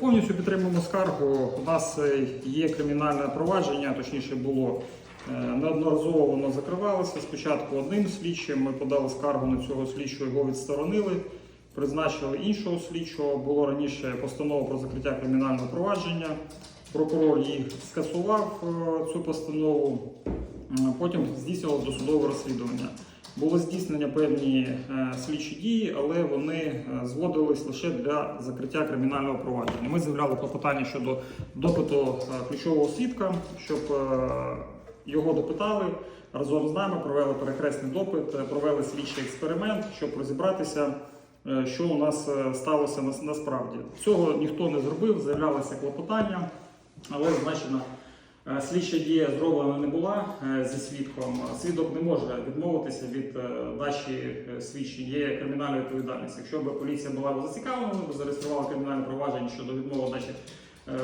Повністю підтримуємо скаргу. У нас е, є кримінальне провадження, точніше було е, неодноразово воно закривалося. Спочатку одним слідчим ми подали скаргу на цього слідчого, його відсторонили, призначили іншого слідчого. Було раніше постанова про закриття кримінального провадження. Прокурор їх скасував е, цю постанову. Потім здійснювало досудове розслідування. Було здійснення певні е, слідчі дії, але вони е, зводились лише для закриття кримінального провадження. Ми заявляли клопотання щодо допиту е, ключового свідка, щоб його допитали разом з нами, провели перехресний допит, провели слідчий експеримент, щоб розібратися, що у нас сталося насправді. Цього ніхто не зробив, заявлялося клопотання, але значено. Е, Слідча дія зроблена не була е, зі свідком. Свідок не може відмовитися від дачі е, свідчень. Є кримінальна відповідальність. Якщо б поліція була зацікавлена, б зареєструвала кримінальне провадження щодо відмови дачі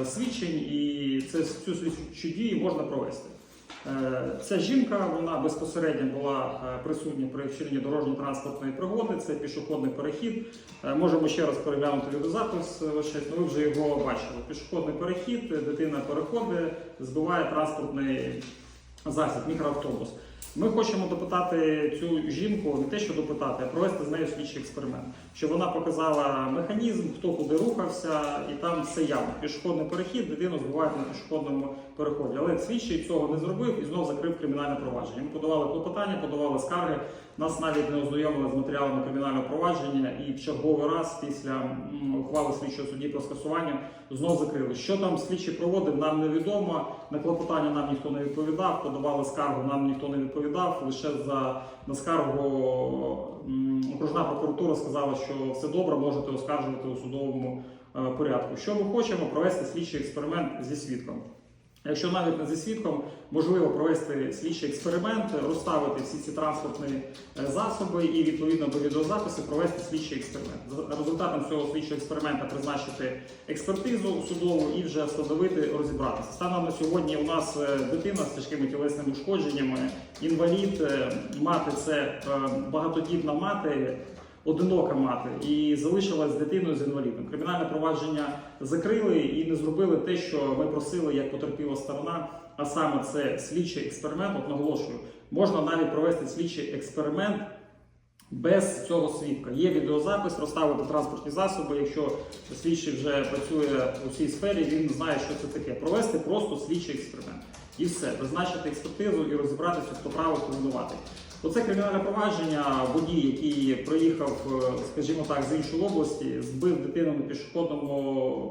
свідчень, і це цю слідчу дію можна провести. Е, Ця жінка вона безпосередньо була е, присутня при вчиненні дорожньо-транспортної пригоди. Це пішохідний перехід. Е, Можемо ще раз переглянути відеозапис. Ну, ви вже його бачили. Пішохідний перехід, дитина переходить, збиває транспортний засіб, мікроавтобус. Ми хочемо допитати цю жінку, не те, що допитати, а провести з нею слідчий експеримент, щоб вона показала механізм, хто куди рухався, і там все явно. Пішохідний перехід, дитину збивають на пішохідному переході. Але слідчий цього не зробив і знов закрив кримінальне провадження. Ми подавали клопотання, подавали скарги. Нас навіть не ознайомили з матеріалами кримінального провадження, і в черговий раз після ухвали слідчого судді про скасування знов закрили. Що там слідчий проводив, нам невідомо. На клопотання нам ніхто не відповідав. Подавали скаргу, нам ніхто не відповідав. Лише за на скаргу окружна прокуратура сказала, що все добре, можете оскаржувати у судовому е, порядку. Що ми хочемо провести слідчий експеримент зі свідком. Якщо навіть не зі свідком, можливо провести слідчий експеримент, розставити всі ці транспортні е, засоби і відповідно до відеозапису провести слідчий експеримент. За результатом цього слідчого експеримента призначити експертизу судову і вже встановити розібратися. Станом на сьогодні у нас е, дитина з тяжкими тілесними ушкодженнями, інвалід, е, мати це багатодітна мати. Одинока мати і залишилась дитиною з інвалідом. Кримінальне провадження закрили і не зробили те, що ми просили як потерпіла сторона. А саме це слідчий експеримент. От наголошую, можна навіть провести слідчий експеримент без цього свідка. Є відеозапис, розставити транспортні засоби. Якщо слідчий вже працює у цій сфері, він знає, що це таке. Провести просто слідчий експеримент. І все, призначити експертизу і розібратися, хто правий, хто винуватий. Оце кримінальне провадження. Водій, який приїхав, е, скажімо так, з іншої області, збив дитину на пішохідному